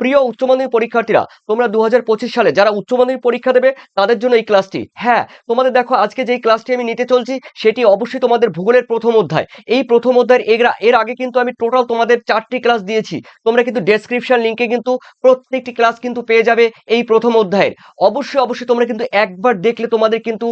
প্রিয় উচ্চ মাধ্যমিক পরীক্ষার্থীরা, তোমরা দু হাজার পঁচিশ সালে যারা উচ্চ মাধ্যমিক পরীক্ষা দেবে, তাদের জন্য এই ক্লাসটি হ্যাঁ তোমাদের দেখো, আজকে যেই ক্লাসটি আমি নিতে চলছি, সেটি অবশ্যই তোমাদের ভূগোলের প্রথম অধ্যায়। এই প্রথম অধ্যায়ের এর এর আগে কিন্তু আমি টোটাল তোমাদের চারটি ক্লাস দিয়েছি। তোমরা কিন্তু ডেসক্রিপশন লিঙ্কে কিন্তু প্রত্যেকটি ক্লাস কিন্তু পেয়ে যাবে এই প্রথম অধ্যায়ের। অবশ্যই অবশ্যই তোমরা কিন্তু একবার দেখলে তোমাদের কিন্তু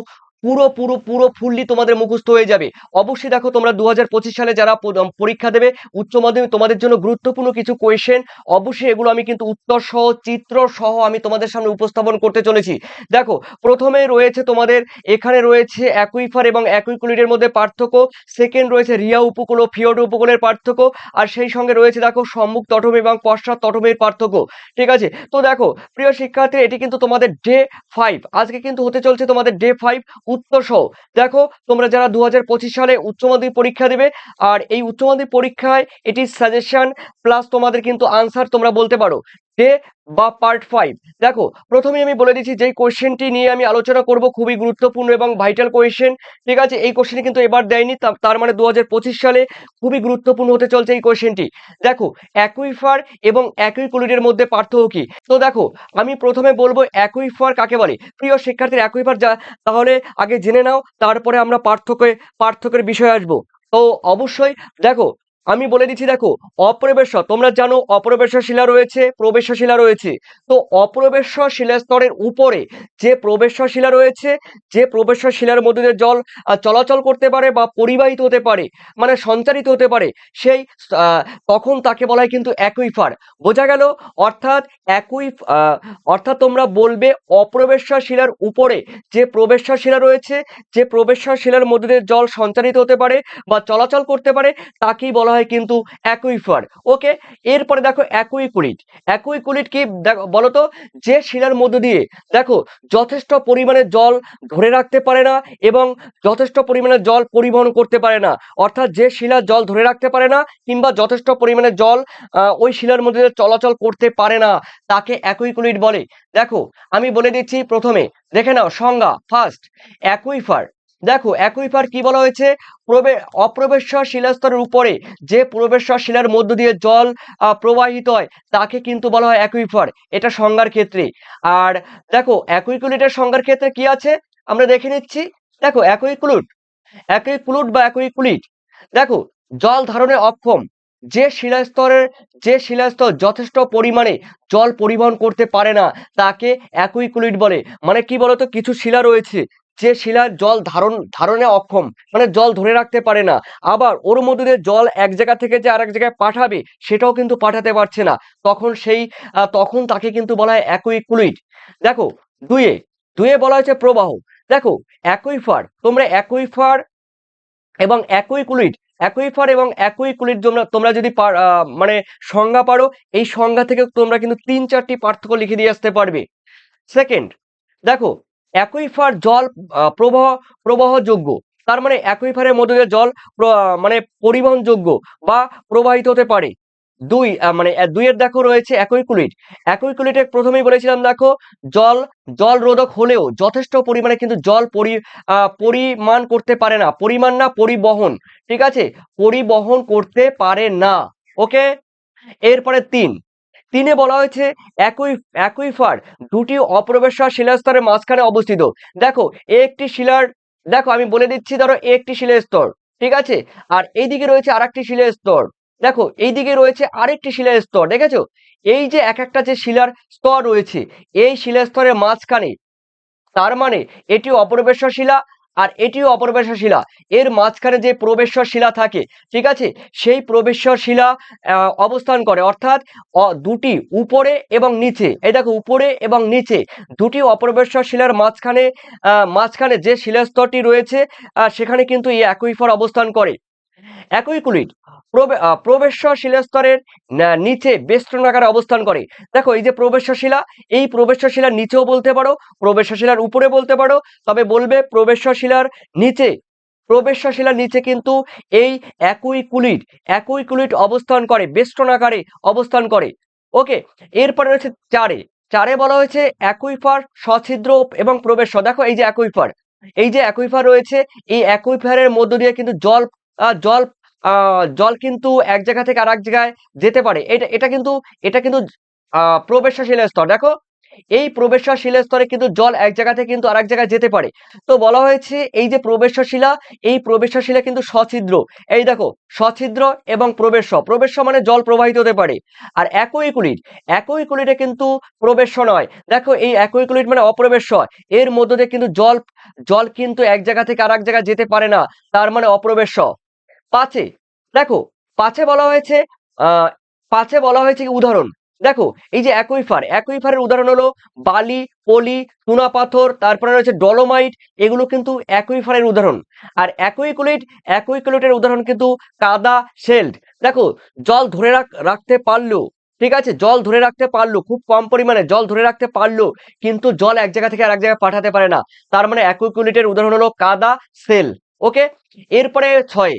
পুরো পুরো পুরো ফুললি তোমাদের মুখস্থ হয়ে যাবে। অবশ্যই দেখো তোমরা দু হাজার পঁচিশ সালে যারা পরীক্ষা দেবে, উচ্চ মাধ্যমিক, তোমাদের জন্য গুরুত্বপূর্ণ কিছু কোয়েশ্চেন অবশ্যই এগুলো আমি কিন্তু উত্তর সহ, চিত্র সহ আমি তোমাদের সামনে উপস্থাপন করতে চলেছি। দেখো, প্রথমে রয়েছে তোমাদের, এখানে রয়েছে অ্যাকুইফার এবং অ্যাকুইকুলিডের মধ্যে পার্থক্য সেকেন্ড রয়েছে রিয়া উপকূল ও ফিওড উপকূলের পার্থক্য, আর সেই সঙ্গে রয়েছে দেখো সম্মুখ তটভূমি এবং পশ্চাৎ তটভূমির পার্থক্য। ঠিক আছে? তো দেখো, প্রিয় শিক্ষার্থী, এটি কিন্তু তোমাদের ডে ফাইভ আজকে কিন্তু হতে চলছে তোমাদের ডে ফাইভ উত্তর সহ। দেখো, তোমরা যারা দু হাজার পঁচিশ সালে উচ্চ মাধ্যমিক পরীক্ষা দেবে, আর এই উচ্চ মাধ্যমিক পরীক্ষায় এটি সাজেশন প্লাস তোমাদের কিন্তু আনসার তোমরা বলতে পারো। ডে বা পার্ট ফাইভ দেখো প্রথমে আমি বলে দিচ্ছি, যেই কোয়েশ্চেনটি নিয়ে আমি আলোচনা করব খুবই গুরুত্বপূর্ণ এবং ভাইটাল কোয়েশ্চেন ঠিক আছে? এই কোশ্চেনটি কিন্তু এবার দেয়নি তার মানে দু হাজার পঁচিশ সালে খুবই গুরুত্বপূর্ণ হতে চলছে এই কোয়েশ্চেনটি দেখো অ্যাকুইফার এবং অ্যাকুইকুলিডের মধ্যে পার্থক্য কি? তো দেখো, আমি প্রথমে বলব অ্যাকুইফার কাকে বলে? প্রিয় শিক্ষার্থীর অ্যাকুইফার যা, তাহলে আগে জেনে নাও, তারপরে আমরা পার্থক্যে, পার্থক্যের বিষয়ে আসব। তো অবশ্যই, দেখো আমি বলে দিচ্ছি, দেখো অপ্রবেশ তোমরা জানো অপ্রবেশ শিলা রয়েছে প্রবেশ শিলা রয়েছে। তো অপ্রবেশ শিলাস্তরের উপরে যে প্রবেশ শিলা রয়েছে, যে প্রবেশ শিলার মধ্যে দিয়ে জল চলাচল করতে পারে বা পরিবাহিত হতে পারে মানে সঞ্চারিত হতে পারে, সেই তখন তাকে বলা হয় কিন্তু অ্যাকুইফার। বোঝা গেল? অর্থাৎ অ্যাকুই অর্থাৎ তোমরা বলবে অপ্রবেশ শিলার উপরে যে প্রবেশ শিলা রয়েছে, যে প্রবেশ শিলার মধ্যে দিয়ে জল সঞ্চারিত হতে পারে বা চলাচল করতে পারে, তাকেই বলা হয় কিন্তু অ্যাকুইফার ওকে? এরপরে দেখো অ্যাকুইকুলিট অ্যাকুইকুলিট কি? দেখো বলো তো যে শিলার মধ্য দিয়ে, দেখো, যথেষ্ট পরিমাণে জল ধরে রাখতে পারে না এবং যথেষ্ট পরিমাণে জল পরিবহন করতে পারে না। অর্থাৎ যে শিলা জল ধরে রাখতে পারে না কিংবা যথেষ্ট পরিমাণে জল ওই শিলার মধ্যে দিয়ে চলাচল করতে পারে না, তাকে অ্যাকুইকুলিট বলে। দেখো, আমি বলে দিচ্ছি প্রথমে, দেখে নাও, সংজ্ঞা ফার্স্ট অ্যাকুইফার দেখো, অ্যাকুইফার কি বলা হয়েছে? প্রবে অপ্রবেশ্বর শিলাস্তরের উপরে যে প্রবেশ্বর শিলার মধ্য দিয়ে জল প্রবাহিত হয়, তাকে কিন্তু বলা হয় অ্যাকুইফার। এটা সংজ্ঞার ক্ষেত্রে। আর দেখো, অ্যাকুইকুলিটের সংজ্ঞার ক্ষেত্রে কি আছে? আমরা দেখে নিচ্ছি। দেখো, অ্যাকুইকুলুট। অ্যাকুইকুলুট বা অ্যাকুইকুলিট। দেখো, জল ধারণে অক্ষম। যে শিলাস্তরের, যে শিলাস্তর যথেষ্ট পরিমাণে জল পরিবহন করতে পারে না, তাকে অ্যাকুইকুলিট বলে। মানে কি বলতো? কিছু শিলা রয়েছে। যে শিলা জল ধারণ, ধারণে অক্ষম মানে জল ধরে রাখতে পারে না। আবার ওর মধ্যে দিয়ে জল এক জায়গা থেকে যে আরেক জায়গায় পাঠাবে, সেটাও কিন্তু পাঠাতে পারছে না। তখন সেই তখন তাকে কিন্তু বলা হয় একই অ্যাকুইকুলিট দেখো দুয়ে দুয়ে বলা হয়েছে প্রবাহ। দেখো, অ্যাকুইফার, তোমরা অ্যাকুইফার এবং অ্যাকুইকুলিট অ্যাকুইফার এবং অ্যাকুইকুলিট তোমরা তোমরা যদি মানে সংজ্ঞা পারো, এই সংজ্ঞা থেকে তোমরা কিন্তু তিন চারটি পার্থক্য লিখে দিয়ে আসতে পারবে। সেকেন্ড, দেখো অ্যাকুইফার জল প্রবাহ, প্রবাহযোগ্য। তার মানে অ্যাকুইফারের মধ্যে দিয়ে জল মানে পরিবহনযোগ্য বা প্রবাহিত হতে পারে। দুই মানে দুইয়ের দেখো রয়েছে অ্যাকুইকুলিট। অ্যাকুইকুলিটে প্রথমেই বলেছিলাম দেখো, জল জল রোধক হলেও যথেষ্ট পরিমাণে কিন্তু জল পরি পরিমাণ করতে পারে না। পরিমাণ না, পরিবহন। ঠিক আছে? পরিবহন করতে পারে না। ওকে? এরপরে তিন তিনে বলা হয়েছে একই অ্যাকুইফার দুটি অপ্রবেশর শিলাস্তরের মাঝখানে অবস্থিত। দেখো, একটি শিলার, দেখো, আমি বলে দিচ্ছি, ধরো, একটি শিলার স্তর ঠিক আছে? আর এইদিকে রয়েছে আরেকটি শিলার স্তর দেখো, এইদিকে রয়েছে আরেকটি শিলার স্তর দেখেছ? এই যে এক একটা যে শিলার স্তর রয়েছে, এই শিলার স্তরের মাঝখানে, তার মানে এটি অপরবেশ্বর শিলা আর এটিও অপরবেশ্বর শিলা এর মাঝখানে যে প্রবেশ্বর শিলা থাকে, ঠিক আছে? সেই প্রবেশ্বর শিলা অবস্থান করে। অর্থাৎ দুটি উপরে এবং নিচে। এই দেখো, উপরে এবং নিচে। দুটি অপরবেশ্বর শিলার মাঝখানে মাঝখানে যে শিলাস্তরটি রয়েছে সেখানে কিন্তু এই অ্যাকুইফার অবস্থান করে। প্রবেশ্বর শিলাস্তরের নিচে বেষ্টন আকারে অবস্থান করে। দেখো, এই যে এই নিচেও বলতে পারো উপরে বলতে পারো, তবে বলবে নিচে। নিচে কিন্তু এই অ্যাকুইকুলিট অ্যাকুইকুলিট অবস্থান করে, বেষ্টন আকারে অবস্থান করে। ওকে, এরপরে রয়েছে চারে। চারে বলা হয়েছে অ্যাকুইফার সছিদ্র এবং প্রবেশ্বর। দেখো, এই যে অ্যাকুইফার এই যে অ্যাকুইফার রয়েছে, এই অ্যাকুইফারের মধ্য দিয়ে কিন্তু জল জল জল কিন্তু এক জায়গা থেকে আর এক জায়গায় যেতে পারে। এটা এটা কিন্তু এটা কিন্তু আহ প্রবেশশীল স্তর। দেখো, এই প্রবেশশীল স্তরে কিন্তু জল এক জায়গা থেকে কিন্তু আরেক জায়গায় যেতে পারে। তো বলা হয়েছে, এই যে প্রবেশশিলা এই প্রবেশশিলা কিন্তু সছিদ্র। এই দেখো, সছিদ্র এবং প্রবেশ প্রবেশ মানে জল প্রবাহিত হতে পারে। আর একই কুলিট একইকুলিট একইকুলিটে কিন্তু প্রবেশ নয়। দেখো, এই একইকুলিট মানে অপ্রবেশ এর মধ্যে দিয়ে কিন্তু জল জল কিন্তু এক জায়গা থেকে আরেক জায়গায় যেতে পারে না। তার মানে অপ্রবেশ পাঁচে। দেখো, পাঁচে বলা হয়েছে পাঁচে বলা হয়েছে কি উদাহরণ। দেখো, এই যে অ্যাকুইফার, অ্যাকুইফারের উদাহরণ হলো বালি, পলি চুনা পাথর, তারপরে রয়েছে ডলোমাইট, এগুলো কিন্তু অ্যাকুইফারের উদাহরণ। আর অ্যাকুইকুলিট, অ্যাকুইকুলিটের উদাহরণ কিন্তু কাদা শেল্ড। দেখো, জল ধরে রাখতে পারল, ঠিক আছে? জল ধরে রাখতে পারল, খুব কম পরিমাণে জল ধরে রাখতে পারল, কিন্তু জল এক জায়গা থেকে আরেক জায়গায় পাঠাতে পারে না। তার মানে অ্যাকুইকুলিটের উদাহরণ হলো কাদা সেল ওকে? এরপরে ছয়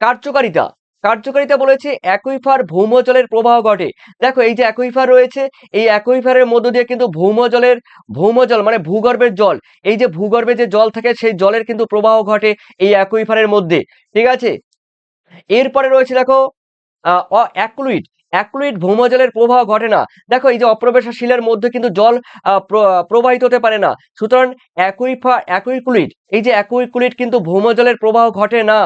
কার্যকারিতা। কার্যকারিতা বলেছে অ্যাকুইফার ভৌমজলের প্রবাহ ঘটে। দেখো, এই যে অ্যাকুইফার রয়েছে, এই অ্যাকুইফারের মধ্য দিয়ে কিন্তু ভৌমজলের, ভৌমজল মানে ভূগর্ভের জল, এই যে ভূগর্ভে যে জল থাকে, সেই জলের কিন্তু প্রবাহ ঘটে এই অ্যাকুইফারের মধ্যে। ঠিক আছে? এরপরে রয়েছে দেখো অ্যাকুইড অ্যাকুইড ভৌমজলের প্রবাহ ঘটে না। দেখো, এই যে অপ্রবেশা শিলের মধ্যে কিন্তু জল প্রবাহিত হতে পারে না। সুতরাং অ্যাকুইফা অ্যাকুইকুলিড এই যে অ্যাকুইকুলিড কিন্তু ভৌমজলের প্রবাহ ঘটে না।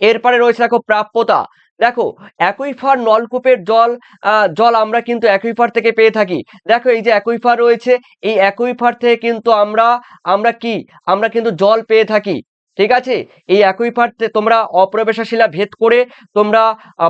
এরপরে রয়েছে দেখো প্রাপ্যতা। দেখো, অ্যাকুইফার নলকূপের জল জল আমরা কিন্তু অ্যাকুইফার থেকে পেয়ে থাকি। দেখো, এই যে অ্যাকুইফার রয়েছে, এই অ্যাকুইফার থেকে কিন্তু আমরা আমরা কি? আমরা কিন্তু জল পেয়ে থাকি। ঠিক আছে? এই একই পার্থে তোমরা অপ্রবেশা শিলা ভেদ করে তোমরা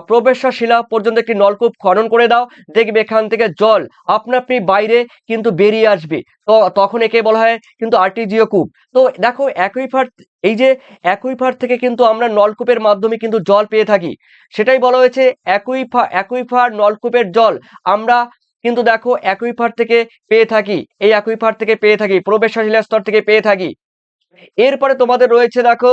প্রবেশা শিলা পর্যন্ত একটি নলকূপ খনন করে দাও। দেখবে এখান থেকে জল আপনা আপনি বাইরে কিন্তু বেরিয়ে আসবে। তো তখন একে বলা হয় কিন্তু আর্টিজিও কূপ। তো দেখো একই ফার এই যে একই ফার থেকে কিন্তু আমরা নলকূপের মাধ্যমে কিন্তু জল পেয়ে থাকি। সেটাই বলা হয়েছে একই ফা, একই ফার নলকূপের জল। আমরা কিন্তু দেখো একই ফার থেকে পেয়ে থাকি, এই একই ফার থেকে পেয়ে থাকি, প্রবেশশীলা স্তর থেকে পেয়ে থাকি। এরপরে তোমাদের রয়েছে দেখো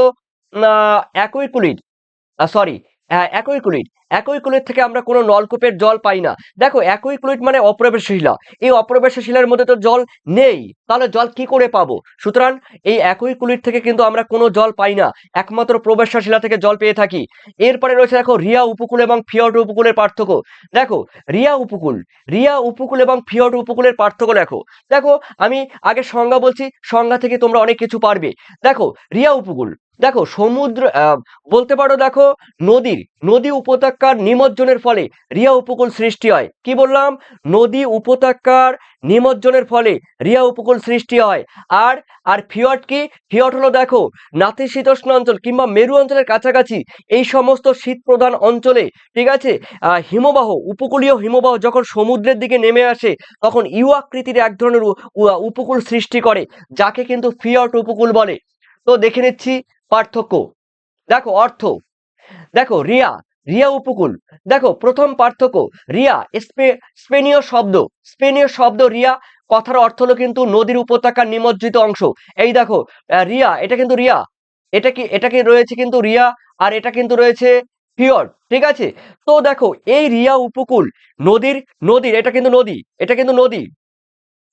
সরি একই কুলিট একই কুলিট থেকে আমরা কোনো নলকূপের জল পাই না। দেখো, একই কুলিট মানে অপ্রবেশশীলা। এই অপ্রবেশশীলার মধ্যে তো জল নেই। তাহলে জল কি করে পাবো? সুতরাং এই একই কুলিট থেকে কিন্তু আমরা কোনো জল পাই না। একমাত্র প্রবেশশীলা থেকে জল পেয়ে থাকি। এরপরে রয়েছে দেখো, রিয়া উপকূল এবং ফিয়ট উপকূলের পার্থক্য। দেখো, রিয়া উপকূল। রিয়া উপকূল এবং ফিয়ট উপকূলের পার্থক্য দেখো। দেখো, আমি আগে সংজ্ঞা বলছি, সংজ্ঞা থেকে তোমরা অনেক কিছু পারবে। দেখো, রিয়া উপকূল। দেখো সমুদ্র বলতে পারো দেখো নদীর, নদী উপত্যকার নিমজ্জনের ফলে রিয়া উপকূল সৃষ্টি হয়। কি বললাম? নদী উপত্যকার নিমজ্জনের ফলে রিয়া উপকূল সৃষ্টি হয়। আর আর ফিয়ট কি? ফিয়ট হলো দেখো নাতিশীতোষ্ণ অঞ্চল কিংবা মেরু অঞ্চলের কাছাকাছি এই সমস্ত শীত প্রধান অঞ্চলে, ঠিক আছে? হিমবাহ, উপকূলীয় হিমবাহ যখন সমুদ্রের দিকে নেমে আসে, তখন ইউ আকৃতির এক ধরনের উপকূল সৃষ্টি করে, যাকে কিন্তু ফিয়ট উপকূল বলে। তো দেখে নিচ্ছি পার্থক্য। দেখো, অর্থ। দেখো, রিয়া রিয়া উপকূল। দেখো, প্রথম পার্থক্য, রিয়া স্পেনীয় শব্দ। স্পেনীয় শব্দ, রিয়া, কথার অর্থ হলো কিন্তু নদীর উপত্যকার নিমজ্জিত অংশ। এই দেখো রিয়া, এটা কিন্তু রিয়া। এটা কি এটা কি রয়েছে কিন্তু রিয়া, আর এটা কিন্তু রয়েছে ফিয়র, ঠিক আছে? তো দেখো, এই রিয়া উপকূল, নদীর নদীর, এটা কিন্তু নদী, এটা কিন্তু নদী।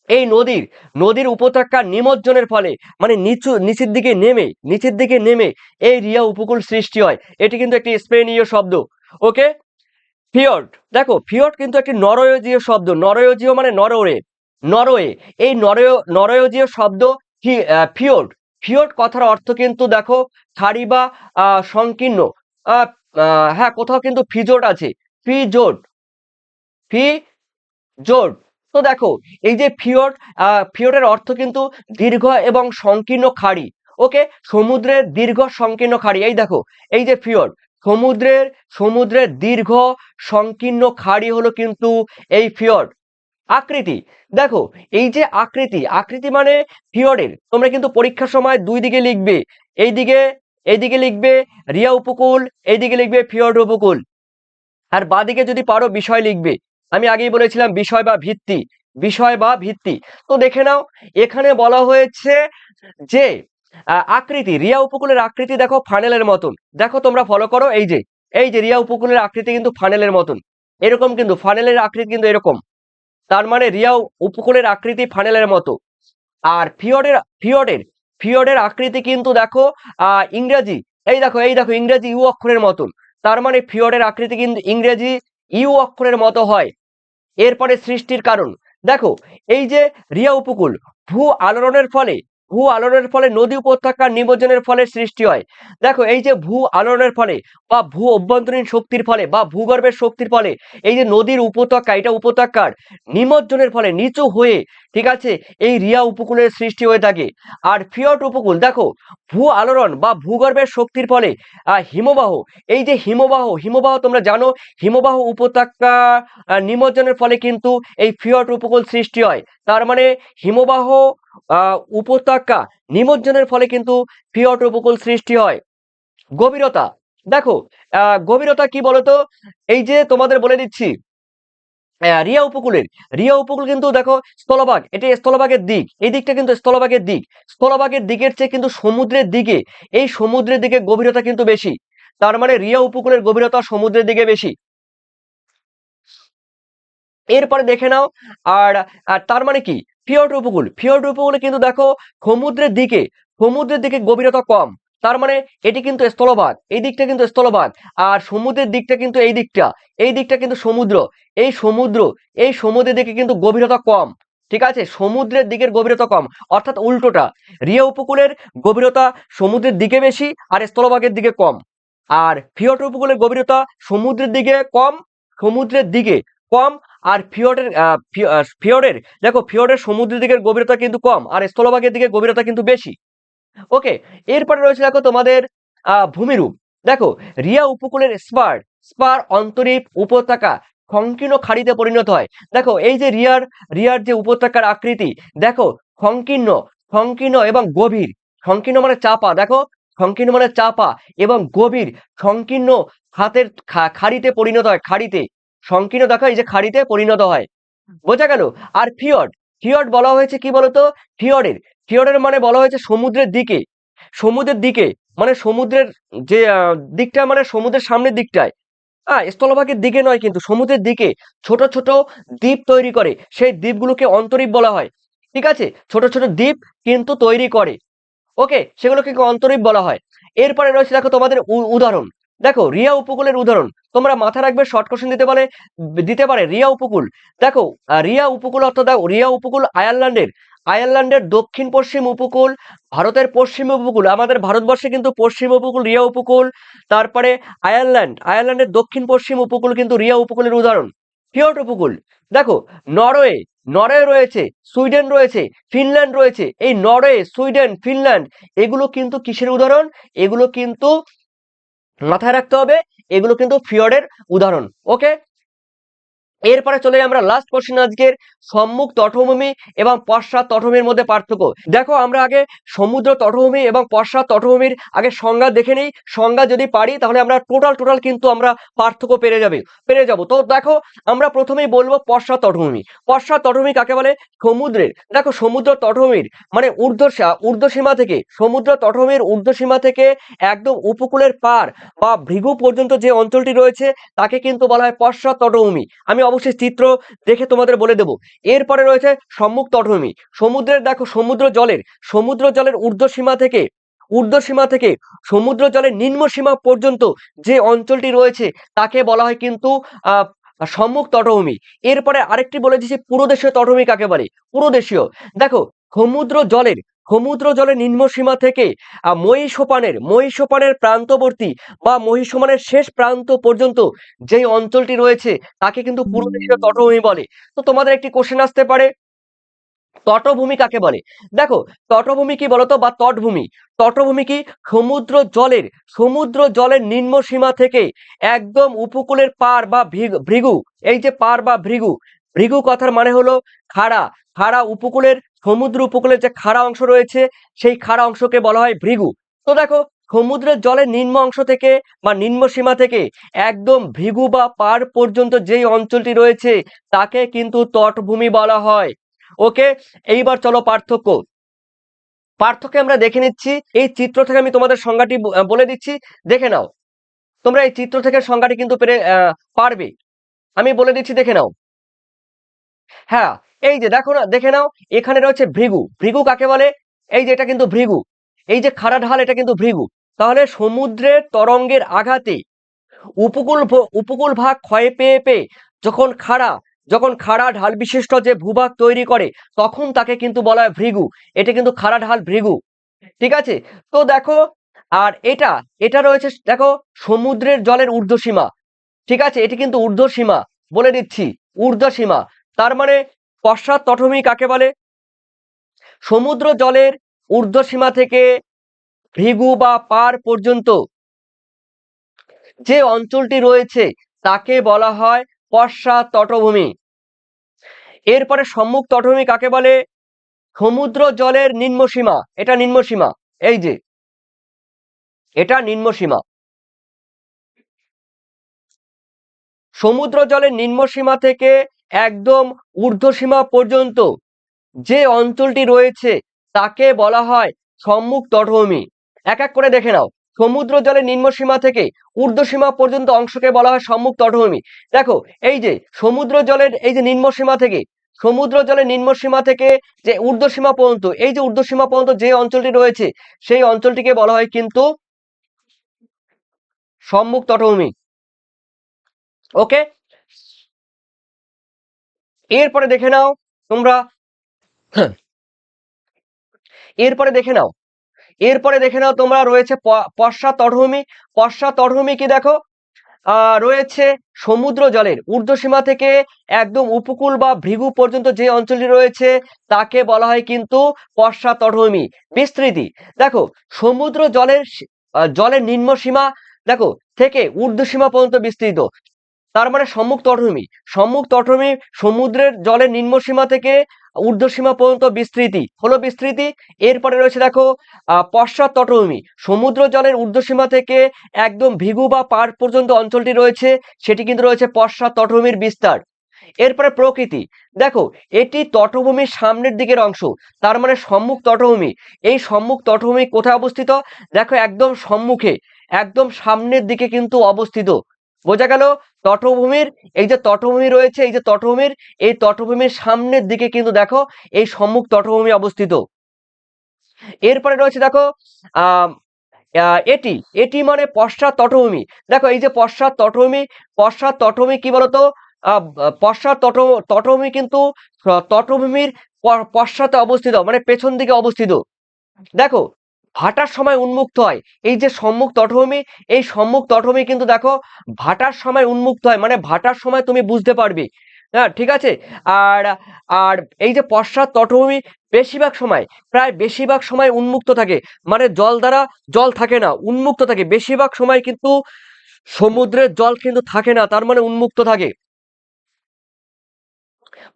এই নদীর নদীর উপত্যকা নিমজ্জনের ফলে মানে নিচু, নিচের দিকে নেমে, নিচের দিকে নেমে এই রিয়া উপকূল সৃষ্টি হয়। এটি কিন্তু একটি স্পেনীয় শব্দ। ওকে? ফিয়র্ড। দেখো, ফিয়র্ড কিন্তু একটি নরওয়েজীয় শব্দ। নরওয়েজীয় মানে নরওয়ে। নরওয়ে। এই নরয় নরওয়েজীয় শব্দ ফিয়র্ড। ফিয়র্ড কথার অর্থ কিন্তু দেখো খাড়ি বা সংকীর্ণ। হ্যাঁ কোথাও কিন্তু ফিজোট আছে। ফিজোট ফি জোট তো দেখো, এই যে ফিওর ফিওরের অর্থ কিন্তু দীর্ঘ এবং সংকীর্ণ খাড়ি। ওকে? সমুদ্রের দীর্ঘ, সংকীর্ণ খাড়ি। এই দেখো, এই যে ফিওর সমুদ্রের সমুদ্রের দীর্ঘ, সংকীর্ণ খাড়ি হলো কিন্তু এই ফিওর আকৃতি, দেখো, এই যে আকৃতি আকৃতি মানে ফিওরের তোমরা কিন্তু পরীক্ষার সময় দুই দিকে লিখবে, এইদিকে এইদিকে লিখবে রিয়া উপকূল, এইদিকে লিখবে ফিওর্ড উপকূল। আর বাদিকে যদি পারো বিষয় লিখবে। আমি আগেই বলেছিলাম বিষয় বা ভিত্তি, বিষয় বা ভিত্তি। তো দেখে নাও, এখানে বলা হয়েছে যে আকৃতি, রিয়া উপকূলের আকৃতি দেখো ফানেলের মতন। দেখো তোমরা ফলো করো, এই যে এই যে রিয়া উপকূলের আকৃতি কিন্তু ফানেলের মতন। এরকম কিন্তু, ফানেলের আকৃতি কিন্তু এরকম। তার মানে রিয়া উপকূলের আকৃতি ফানেলের মতো। আর ফিওডের ফিওডের ফিওডের আকৃতি কিন্তু দেখো ইংরেজি, এই দেখো এই দেখো, ইংরেজি ইউ অক্ষরের মতন। তার মানে ফিওডের আকৃতি কিন্তু ইংরেজি ইউ অক্ষরের মতো হয়। এরপরে সৃষ্টির কারণ। দেখো এই যে রিয়া উপকূল ভূ আলোড়নের ফলে ভূ আলোড়নের ফলে নদী উপত্যকার নিমজ্জনের ফলে সৃষ্টি হয়। দেখো, এই যে ভূ আলোড়নের ফলে বা ভূ অভ্যন্তরীণ শক্তির ফলে বা ভূগর্ভের শক্তির ফলে এই যে নদীর উপত্যকা, এটা উপত্যকার নিমজ্জনের ফলে নিচু হয়ে, ঠিক আছে, এই রিয়া উপকূলের সৃষ্টি হয়ে থাকে। আর ফিয়ট উপকূল, দেখো, ভূ আলোড়ন বা ভূগর্ভের শক্তির ফলে হিমবাহ, এই যে হিমবাহ হিমবাহ তোমরা জানো, হিমবাহ উপত্যকা নিমজ্জনের ফলে কিন্তু এই ফিয়ট উপকূল সৃষ্টি হয়। তার মানে হিমবাহ উপত্যকা নিমজ্জনের ফলে কিন্তু ফিয়ট উপকূল সৃষ্টি হয়। গভীরতা, দেখো গভীরতা কি বলতো? এই যে তোমাদের বলে দিচ্ছি রিয়া উপকূলের, রিয়া উপকূল কিন্তু দেখো স্থলভাগ, এটি স্থলভাগের দিক, এই দিকটা কিন্তু স্থলভাগের দিক, স্থলভাগের দিকের চেয়ে কিন্তু সমুদ্রের দিকে, এই সমুদ্রের দিকে গভীরতা কিন্তু বেশি, তার মানে রিয়া উপকূলের গভীরতা সমুদ্রের দিকে বেশি। এরপরে দেখে নাও আর তার মানে কি? ফিয়ট উপকূল। ফিয়ট উপকূলে কিন্তু দেখো সমুদ্রের দিকে সমুদ্রের দিকে গভীরতা কম। তার মানে এটি কিন্তু স্থলভাগ এই দিকটা কিন্তু স্থলভাগ আর সমুদ্রের দিকটা কিন্তু এই দিকটা এই দিকটা কিন্তু সমুদ্র। এই সমুদ্র, এই সমুদ্রের দিকে কিন্তু গভীরতা কম। ঠিক আছে? সমুদ্রের দিকের গভীরতা কম। অর্থাৎ উল্টোটা, রিয়া উপকূলের গভীরতা সমুদ্রের দিকে বেশি আর স্থলভাগের দিকে কম। আর ফিয়ট উপকূলের গভীরতা সমুদ্রের দিকে কম, সমুদ্রের দিকে কম আর ফিয়টের আহ, ফি- আহ, ফিয়টের দেখো ফিয়টের সমুদ্রের দিকের গভীরতা কিন্তু কম আর স্থলভাগের দিকে গভীরতা কিন্তু বেশি। ওকে এরপরে রয়েছে দেখো তোমাদের ভূমিরূপ। দেখো রিয়া উপকূলের স্পার স্পার অন্তরীপ উপত্যকা সংকীর্ণ খাড়িতে পরিণত হয়। দেখো এই যে রিয়ার রিয়ার যে উপত্যকার আকৃতি দেখো সংকীর্ণ সংকীর্ণ এবং গভীর। সংকীর্ণ মানে চাপা দেখো সংকীর্ণ মানে চাপা এবং গভীর। সংকীর্ণ হাতের খাড়িতে পরিণত হয় খাড়িতে। সংকীর্ণ দেখো এই যে খাড়িতে পরিণত হয়। বোঝা গেল? আর ফিয়ড ফিয়ড বলা হয়েছে কি বলতো? ফিয়ডের ফিয়ডের মানে বলা হয়েছে সমুদ্রের দিকে। সমুদ্রের দিকে মানে সমুদ্রের যে দিকটা মানে সমুদ্রের সামনের দিকটায়। হ্যাঁ স্থলভাগের দিকে নয় কিন্তু সমুদ্রের দিকে ছোট ছোট দ্বীপ তৈরি করে। সেই দ্বীপগুলোকে অন্তরীপ বলা হয়। ঠিক আছে? ছোট ছোট দ্বীপ কিন্তু তৈরি করে। ওকে? সেগুলোকে অন্তরীপ বলা হয়? এরপরে রয়েছে দেখো তোমাদের উদাহরণ। দেখো, রিয়া উপকূলের উদাহরণ। তোমরা মাথা রাখবে শর্ট কোশ্চেন দিতে পারে দিতে পারে রিয়া উপকূল। দেখো রিয়া উপকূল অর্থাৎ দেখো রিয়া উপকূল আয়ারল্যান্ডের। আয়ারল্যান্ডের দক্ষিণ, পশ্চিম উপকূল, ভারতের পশ্চিম উপকূল, আমাদের ভারতবর্ষে কিন্তু পশ্চিম উপকূল রিয়া উপকূল, তারপরে আয়ারল্যান্ড, আয়ারল্যান্ডের দক্ষিণ, পশ্চিম উপকূল কিন্তু রিয়া উপকূলের উদাহরণ। ফিয়ট উপকূল, দেখো, নরওয়ে নরওয়ে রয়েছে, সুইডেন রয়েছে, ফিনল্যান্ড রয়েছে, এই নরওয়ে, সুইডেন, ফিনল্যান্ড, এগুলো কিন্তু কিসের উদাহরণ? এগুলো কিন্তু মাথায় রাখতে হবে। এগুলো কিন্তু ফিওরের উদাহরণ। ওকে এরপরে চলে আমরা লাস্ট কোশ্চেন আজকের, সম্মুখ তটভূমি এবং পশ্চাৎ তটভূমির মধ্যে পার্থক্য। দেখো, আমরা আগে সমুদ্র তটভূমি এবং পশ্চাৎ তটভূমির আগে সংজ্ঞা দেখে নিই। সংজ্ঞা যদি পারি, তাহলে আমরা টোটাল টোটাল কিন্তু আমরা পার্থক্য পেরে যাবে, পেরে যাব। তো দেখো, আমরা প্রথমেই বলব পশ্চাৎ তটভূমি। পশ্চাৎ তটভূমি কাকে বলে? সমুদ্রের। দেখো, সমুদ্র তটভূমির মানে ঊর্ধ্ব ঊর্ধ্বসীমা থেকে, সমুদ্র তটভূমির ঊর্ধ্বসীমা থেকে একদম উপকূলের পার বা ভৃগু পর্যন্ত যে অঞ্চলটি রয়েছে, তাকে কিন্তু বলা হয় পশ্চাৎ তটভূমি। আমি অবশ্যই চিত্র দেখে তোমাদের বলে দেব। এরপরে রয়েছে সম্মুখ তটভূমি সমুদ্রের, দেখো, সমুদ্র জলের সমুদ্র জলের ঊর্ধ্ব সীমা থেকে, ঊর্ধ্ব সীমা থেকে সমুদ্র জলের নিম্ন সীমা পর্যন্ত যে অঞ্চলটি রয়েছে, তাকে বলা হয় কিন্তু সম্মুখ তটভূমি এরপরে আরেকটি বলে দিচ্ছি পুরোদেশীয় তটভূমি কাকে বলে? পুরোদেশীয়। দেখো, সমুদ্র জলের সমুদ্র জলের নিম্নসীমা থেকে আহ, মহীসোপানের মহীসোপানের প্রান্তবর্তী বা মহীসোপানের শেষ প্রান্ত পর্যন্ত যেই অঞ্চলটি রয়েছে তাকে কিন্তু পুরোদেশীয় তটভূমি বলে। তো তোমাদের একটি কোশ্চেন আসতে পারে তটভূমি কাকে বলে? দেখো তটভূমি কি বলতো বা তটভূমি? তটভূমি কি সমুদ্র জলের সমুদ্র জলের নিম্ন সীমা থেকে একদম উপকূলের পার বা ভৃগু এই যে পার বা ভৃগু ভৃগু কথার মানে হলো খাড়া খাড়া উপকূলের সমুদ্র উপকূলের যে খাড়া অংশ রয়েছে, সেই খাড়া অংশকে বলা হয় ভৃগু। তো দেখো, সমুদ্রের জলের নিম্ন অংশ থেকে বা নিম্ন সীমা থেকে একদম ভৃগু বা পার পর্যন্ত যেই অঞ্চলটি রয়েছে, তাকে কিন্তু তটভূমি বলা হয়। ওকে, এইবার চলো পার্থক্য। পার্থক্য আমরা দেখে নিচ্ছি, এই চিত্র থেকে আমি তোমাদের সংজ্ঞাটি বলে দিচ্ছি। দেখে নাও। তোমরা এই চিত্র থেকে সংজ্ঞাটি কিন্তু পেরে পারবে। আমি বলে দিচ্ছি, দেখে নাও। হ্যাঁ এই যে দেখো না, দেখে নাও, এখানে রয়েছে ভৃগু। ভৃগু কাকে বলে? এই যে এটা কিন্তু ভৃগু। এই যে খাড়া ঢাল, এটা কিন্তু ভৃগু। তাহলে সমুদ্রের তরঙ্গের আঘাতে উপকূল উপকূল ভাগ ক্ষয় পেয়ে পেয়ে যখন খাড়া যখন খাড়া ঢাল বিশিষ্ট যে ভূভাগ তৈরি করে, তখন তাকে কিন্তু বলা হয় ভৃগু। এটা কিন্তু খাড়া ঢাল ভৃগু। ঠিক আছে? তো দেখো, আর এটা এটা রয়েছে, দেখো, সমুদ্রের জলের ঊর্ধ্বসীমা। ঠিক আছে? এটি কিন্তু ঊর্ধ্বসীমা। বলে দিচ্ছি, ঊর্ধ্বসীমা। তার মানে পশ্চাৎ তটভূমি কাকে বলে? সমুদ্র জলের ঊর্ধ্বসীমা থেকে ভৃগু বা পার পর্যন্ত যে অঞ্চলটি রয়েছে তাকে বলা হয় পশ্চাৎ তটভূমি। এরপরে সম্মুখ তটভূমি কাকে বলে? সমুদ্র জলের নিম্নসীমা। এটা নিম্নসীমা। এই যে। এটা নিম্নসীমা। সমুদ্র জলের নিম্নসীমা থেকে একদম ঊর্ধ্বসীমা পর্যন্ত। যে অঞ্চলটি রয়েছে তাকে বলা হয় সম্মুখ তটভূমি। এক এক করে দেখে নাও। সমুদ্র জলের নিম্নসীমা থেকে ঊর্ধ্বসীমা পর্যন্ত অংশকে বলা হয় সম্মুখ তটভূমি। দেখো, এই যে সমুদ্র জলের, এই যে নিম্নসীমা থেকে, সমুদ্র জলের নিম্নসীমা থেকে যে ঊর্ধ্বসীমা পর্যন্ত, এই যে ঊর্ধ্বসীমা পর্যন্ত যে অঞ্চলটি রয়েছে, সেই অঞ্চলটিকে বলা হয় কিন্তু সম্মুখ তটভূমি। ওকে? এরপরে দেখে নাও তোমরা। এরপরে দেখে নাও। এরপরে দেখে নাও তোমরা রয়েছে পশ্চাৎ তটভূমি পশ্চাৎ তটভূমি কি দেখো? রয়েছে সমুদ্র জলের। ঊর্ধ্বসীমা থেকে একদম উপকূল বা ভৃগু পর্যন্ত যে অঞ্চলটি রয়েছে, তাকে বলা হয় কিন্তু পশ্চাৎ তটভূমি বিস্তৃতি। দেখো, সমুদ্র জলের জলের নিম্ন সীমা দেখো, থেকে ঊর্ধ্বসীমা পর্যন্ত বিস্তৃত। তার মানে সম্মুখ তটভূমি সম্মুখ তটভূমি সমুদ্রের জলের নিম্নসীমা থেকে ঊর্ধ্বসীমা পর্যন্ত বিস্তৃতি। হলো বিস্তৃতি। এরপরে রয়েছে দেখো পশ্চাৎ তটভূমি সমুদ্র জলের ঊর্ধ্বসীমা থেকে একদম ভিগু বা পার পর্যন্ত অঞ্চলটি রয়েছে। সেটি কিন্তু রয়েছে পশ্চাৎ তটভূমির বিস্তার। এরপরে প্রকৃতি। দেখো, এটি তটভূমির সামনের দিকের অংশ। তার মানে সম্মুখ তটভূমি এই সম্মুখ তটভূমি কোথায় অবস্থিত? দেখো, একদম সম্মুখে। একদম সামনের দিকে কিন্তু অবস্থিত। বোঝা গেল তটভূমির, এই যে তটভূমি রয়েছে, এই যে তটভূমির, এই তটভূমির সামনের দিকে কিন্তু দেখো এই সম্মুখ তটভূমি অবস্থিত। এরপরে রয়েছে দেখো এটি এটি মানে পশ্চাৎ তটভূমি। দেখো এই যে পশ্চাৎ তটভূমি পশ্চাৎ তটভূমি কি বলতো? পশ্চাৎ তট, তটভূমি কিন্তু তটভূমির পশ্চাতে অবস্থিত মানে পেছন দিকে অবস্থিত। দেখো ভাটার সময় উন্মুক্ত হয়। এই যে সম্মুখ তটভূমি, এই সম্মুখ তটভূমি কিন্তু দেখো, ভাটার সময় উন্মুক্ত হয়। মানে ভাটার সময় তুমি বুঝতে পারবে। হ্যাঁ ঠিক আছে? আর আর এই যে পশ্চাৎ তটভূমি, বেশিরভাগ সময়, প্রায় বেশিরভাগ সময় উন্মুক্ত থাকে। মানে জল দ্বারা জল থাকে না, উন্মুক্ত থাকে। বেশিরভাগ সময় কিন্তু সমুদ্রের জল কিন্তু থাকে না, তার মানে উন্মুক্ত থাকে।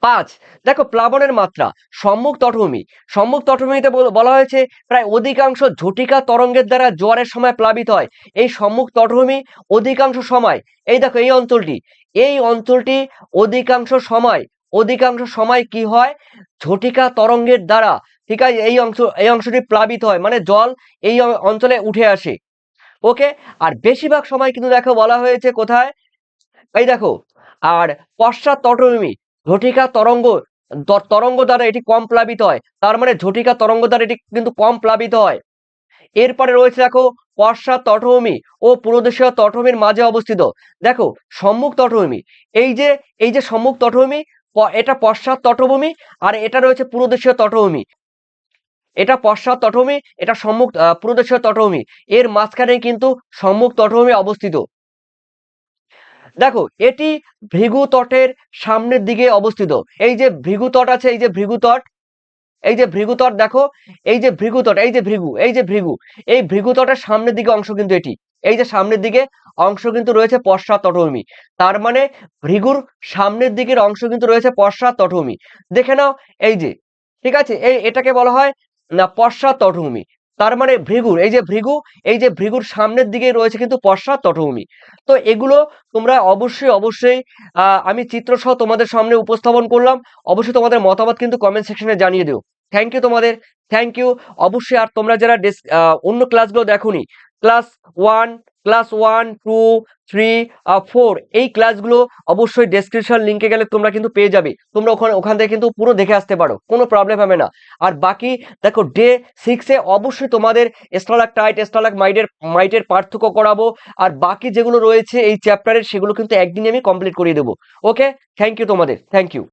পাঁচ। দেখো, প্লাবনের মাত্রা, সম্মুখ তটভূমি। সম্মুখ তটভূমিতে বল- হয়েছে প্রায় অধিকাংশ ঝটিকা তরঙ্গের দ্বারা জোয়ারের সময় প্লাবিত হয়। এই সম্মুখ তটভূমি অধিকাংশ সময়, এই দেখো, এই অঞ্চলটি এই অঞ্চলটি অধিকাংশ সময় অধিকাংশ সময় কি হয়? ঝটিকা তরঙ্গের দ্বারা, ঠিক আছে, এই অংশ, এই অংশটি প্লাবিত হয় মানে জল এই অঞ্চলে উঠে আসে। ওকে? আর বেশিরভাগ সময় কিন্তু দেখো বলা হয়েছে কোথায়? এই দেখো, আর পশ্চাৎ তটভূমি ঝটিকা তরঙ্গ তরঙ্গ দ্বারা এটি কম প্লাবিত হয়। তার মানে ঝটিকা তরঙ্গ দ্বারা এটি কিন্তু কম প্লাবিত হয়। এরপরে রয়েছে দেখো পশ্চাৎ তটভূমি ও পুরোদেশীয় তটভূমির মাঝে অবস্থিত। দেখো, সম্মুখ তটভূমি, এই যে এই যে সম্মুখ তটভূমি এটা পশ্চাৎ তটভূমি আর এটা রয়েছে পুরোদেশীয় তটভূমি। এটা পশ্চাৎ তটভূমি, এটা সম্মুখ পুরোদেশীয় তটভূমি। এর মাঝখানে কিন্তু সম্মুখ তটভূমি অবস্থিত। দেখো, এটি ভৃগু তটের সামনের দিকে অবস্থিত। এই যে ভৃগু তট আছে, এই যে ভৃগু তট, এই যে ভৃগু তট দেখো, এই যে ভৃগু তট, এই যে ভৃগু, এই যে ভৃগু, এই ভৃগু তটের সামনের দিকে অংশ কিন্তু এটি। এই যে সামনের দিকে অংশ কিন্তু রয়েছে পশ্চাৎ তটভূমি। তার মানে ভৃগুর সামনের দিকের অংশ কিন্তু রয়েছে পশ্চাৎ তটভূমি। দেখে নাও, এই যে, ঠিক আছে? এই এটাকে বলা হয়, না, পশ্চাৎ তটভূমি। তার মানে ভৃগুর এই যে ভৃগু, এই যে ভৃগুর সামনের দিকে রয়েছে কিন্তু পশ্চাৎ তটভূমি। তো এগুলো তোমরা অবশ্যই অবশ্যই আমি চিত্রসহ তোমাদের সামনে উপস্থাপন করলাম। অবশ্যই তোমাদের মতামত কিন্তু কমেন্ট সেকশনে জানিয়ে দিও। থ্যাংক ইউ তোমাদের থ্যাংক ইউ অবশ্যই আর তোমরা যারা অন্য ক্লাসগুলো দেখোনি class one class one, two, three four, এই ক্লাসগুলো অবশ্যই ডেসক্রিপশন লিঙ্কে গেলে তোমরা কিন্তু পেয়ে যাবে। তোমরা ওখানে, ওখান থেকে কিন্তু পুরো দেখে আসতে পারো, কোনো প্রবলেম হবে না। আর বাকি, দেখো ডে সিক্সে অবশ্যই তোমাদের স্টলাক টাইট স্টলাক মাইটের মাইটের পার্থক্য করাবো। আর বাকি যেগুলো রয়েছে এই চ্যাপ্টারের সেগুলো কিন্তু একদিনে আমি কমপ্লিট করিয়ে দেবো। ওকে থ্যাংক ইউ তোমাদের। Thank you